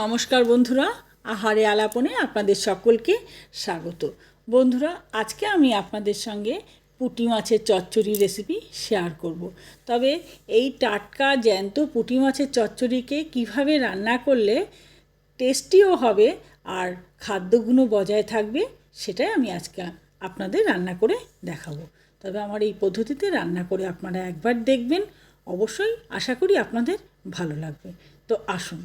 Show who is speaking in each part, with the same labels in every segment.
Speaker 1: নমস্কার বন্ধুরা, আহারে আলাপনে আপনাদের সকলকে স্বাগত। বন্ধুরা, আজকে আমি আপনাদের সঙ্গে পুঁটি মাছের চচ্চড়ি রেসিপি শেয়ার করব। তবে এই টাটকা, জ্যান্ত পুঁটি মাছের চচ্চড়িকে কীভাবে রান্না করলে টেস্টিও হবে আর খাদ্যগুণ বজায় থাকবে, সেটাই আমি আজকে আপনাদের রান্না করে দেখাবো। তবে আমার এই পদ্ধতিতে রান্না করে আপনারা একবার দেখবেন, অবশ্যই আশা করি আপনাদের ভালো লাগবে। তো আসুন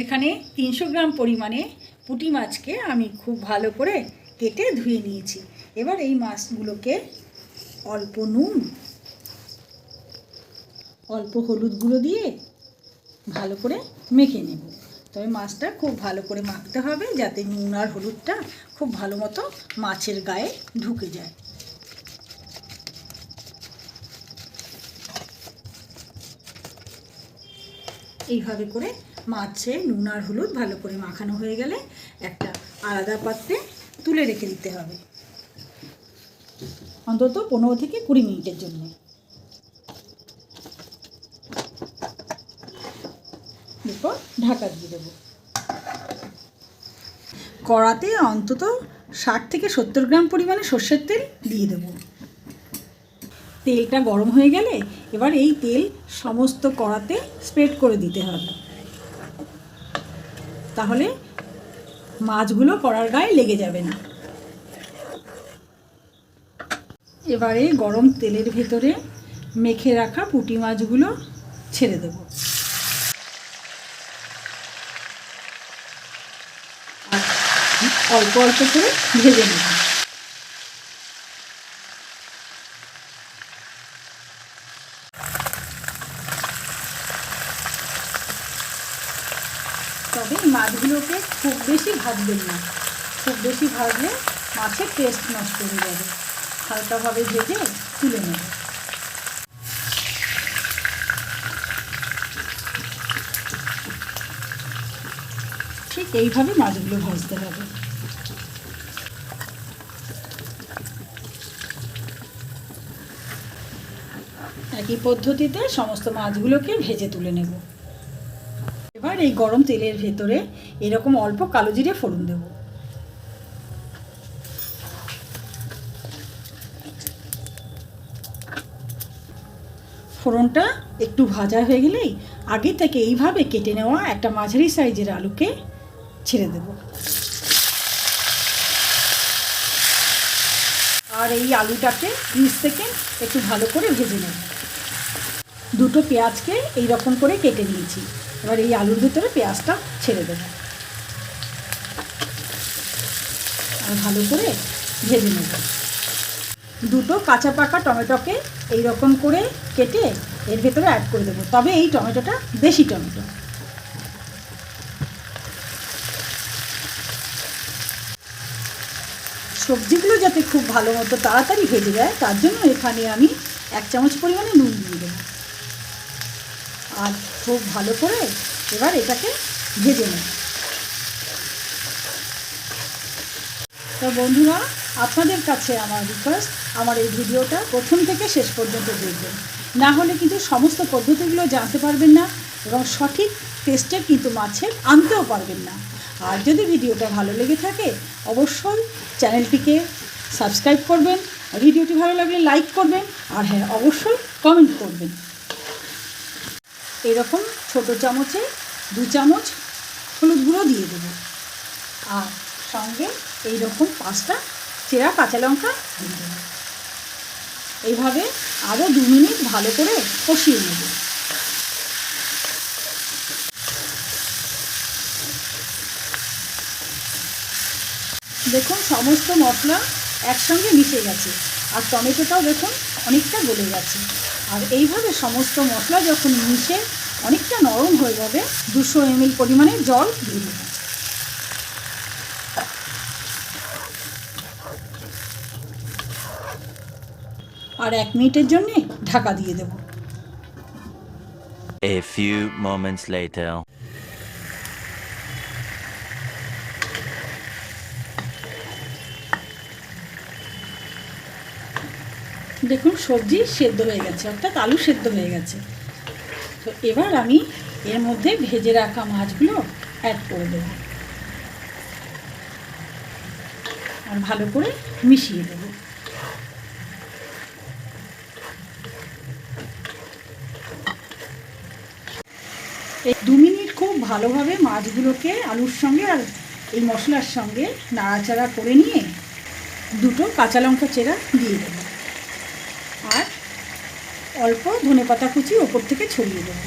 Speaker 1: এখানে তিনশো গ্রাম পরিমাণে পুঁটি মাছকে আমি খুব ভালো করে কেটে ধুয়ে নিয়েছি। এবার এই মাছগুলোকে অল্প নুন, অল্প হলুদ গুঁড়ো দিয়ে ভালো করে মেখে নেব। তবে মাছটা খুব ভালো করে মাখতে হবে যাতে নুন আর হলুদটা খুব ভালো মতো মাছের গায়ে ঢুকে যায়। এইভাবে করে মাছে নুন আর হলুদ ভালো করে মাখানো হয়ে গেলে একটা আলাদা পাত্রে তুলে রেখে দিতে হবে। অন্তত পনেরো থেকে কুড়ি মিনিটের জন্য। এরপর ঢাকা দিয়ে দেবো। কড়াতে অন্তত ষাট থেকে সত্তর গ্রাম পরিমাণে সর্ষের তেল দিয়ে দেবো। তেলটা গরম হয়ে গেলে এবার এই তেল সমস্ত কড়াতে স্প্রেড করে দিতে হবে। তাহলে মাছগুলো কড়ার গায়ে লেগে যাবে না। এবারে গরম তেলের ভেতরে মেখে রাখা পুঁটি মাছগুলো ছেড়ে দেব। অল্প অল্প করে ভেজে নেব। তবে মাছগুলোকে খুব বেশি ভাজবেন না। খুব বেশি ভাজলে মাছের টেস্ট নষ্ট হয়ে যাবে। হালকাভাবে ভেজে তুলে নেব। ঠিক এইভাবে মাছগুলো ভাজতে হবে। একই পদ্ধতিতে সমস্ত মাছগুলোকে ভেজে তুলে নেব। এবার এই গরম তেলের ভেতরে এরকম অল্প কালো জিরে ফোড়ন দেব। ফোড়নটা একটু ভাজা হয়ে গেলেই আগে থেকে এইভাবে কেটে নেওয়া একটা মাঝারি সাইজের আলুকে ছেড়ে দেব। আর এই আলুটাকে বিশ থেকে একটু ভালো করে ভেজে নেব। দুটো পেঁয়াজকে এই রকম করে কেটে নিয়েছি। এবার এই আলুর ভিতরে পেঁয়াজটা ছেড়ে দেবো। আর ভালো করে ভেজে নেব। দুটো কাঁচা পাকা টমেটোকে এই রকম করে কেটে এর ভেতরে অ্যাড করে দেবো। তবে এই টমেটোটা দেশি টমেটো। সবজিগুলো যাতে খুব ভালো মতো তাড়াতাড়ি ভেজে যায়, তার জন্য এখানে আমি এক চামচ পরিমাণে নুন দিয়ে দেবো। আর খুব ভালো করে এবার এটাকে ভেজে নেব। তো বন্ধুরা, আপনাদের কাছে আমার রিকোয়েস্ট আমার এই ভিডিওটা প্রথম থেকে শেষ পর্যন্ত দেখবেন। না হলে কিন্তু সমস্ত পদ্ধতিগুলো জানতে পারবেন না এবং সঠিক টেস্টের কিন্তু মাছের আনতেও পারবেন না। আর যদি ভিডিওটা ভালো লেগে থাকে, অবশ্যই চ্যানেলটিকে সাবস্ক্রাইব করবেন, ভিডিওটি ভালো লাগলে লাইক করবেন, আর হ্যাঁ অবশ্যই কমেন্ট করবেন। এরকম ছোট চামচে দু চামচ হলুদ গুঁড়ো দিয়ে দেবো। আর সঙ্গে এই রকম পাঁচটা চেরা কাঁচা লঙ্কা দিয়ে দেবো। এইভাবে আরও দু মিনিট ভালো করে কষিয়ে নেব। দেখুন সমস্ত মশলা একসঙ্গে মিশে গেছে। আর টমেটোটাও দেখুন অনেকটা গলে গেছে। আর এইভাবে সমস্ত মশলা যখন মিশে অনেকটা নরম হয়ে যাবে, দুশো এমএল পরিমাণে জল দিয়ে দেবো আর এক মিনিটের জন্যে ঢাকা দিয়ে দেবো
Speaker 2: A few moments later.
Speaker 1: দেখুন, সবজি সেদ্ধ হয়ে গেছে, অর্থাৎ আলু সেদ্ধ হয়ে গেছে। তো এবার আমি এর মধ্যে ভেজে রাখা মাছগুলো অ্যাড করে দেবো। আর ভালো করে মিশিয়ে দেবো। এই দু মিনিট খুব ভালোভাবে মাছগুলোকে আলুর সঙ্গে আর এই মশলার সঙ্গে নাড়াচাড়া করে নিয়ে দুটো কাঁচা লঙ্কা চেরা দিয়ে দেবো। অল্প ধনে পাতা কুচি ওপর থেকে ছড়িয়ে দেবো।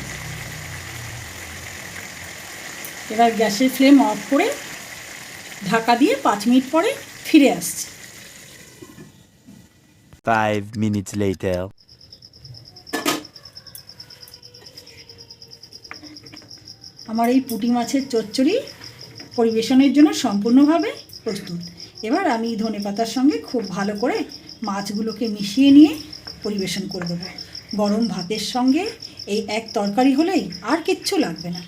Speaker 1: এবার গ্যাসের ফ্লেম অফ করে ঢাকা দিয়ে পাঁচ মিনিট পরে ফিরে আসছি।
Speaker 2: Five minutes later.
Speaker 1: আমার এই পুটি মাছের চচ্চড়ি পরিবেশনের জন্য সম্পূর্ণভাবে প্রস্তুত। এবার আমি ধনে পাতার সঙ্গে খুব ভালো করে মাছগুলোকে মিশিয়ে নিয়ে পরিবেশন করে দেবো। গরম ভাতের সঙ্গে এই এক তরকারি হলেই আর কিচ্ছু লাগবে না।